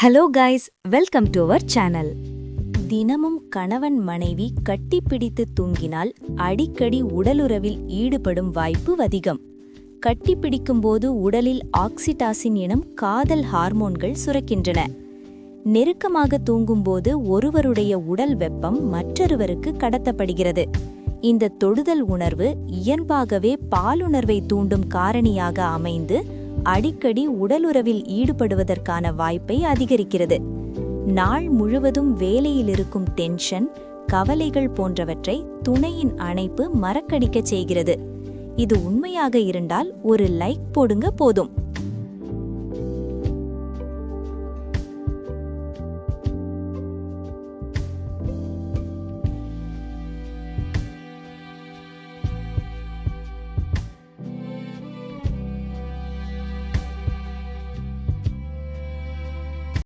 Hello guys welcome to our channel தினமும் கணவன் மனைவி கட்டிப்பிடித்து தூங்கினால் அடிக்கடி உடலுறவில் ஈடுபடும் வாய்ப்பு அதிகம். கட்டிப்பிடிக்கும்போது உடலில் ஆக்சிடாசின் எனும் காதல் ஹார்மோன்கள் சுரக்கின்றன. நெருக்கமாக தூங்கும்போது ஒருவருடைய உடல் வெப்பம் மற்றொருவருக்கு கடத்தப்படுகிறது. இந்த தொடுதல் உணர்வு இயல்பாகவே பாலுணர்வை தூண்டும் காரணியாக அமைந்து அடிக்கடி உடலுறவில் ஈடுபடுவதற்கான வாய்ப்பை அதிகரிக்கிறது. நாள் முழுவதும் வேலையில் இருக்கும் டென்ஷன் கவலைகள் போன்றவற்றை துணையின் அணைப்பு மறக்கடிக்கச் செய்கிறது. இது உண்மையாக இருந்தால் ஒரு லைக் போடுங்க போதும்.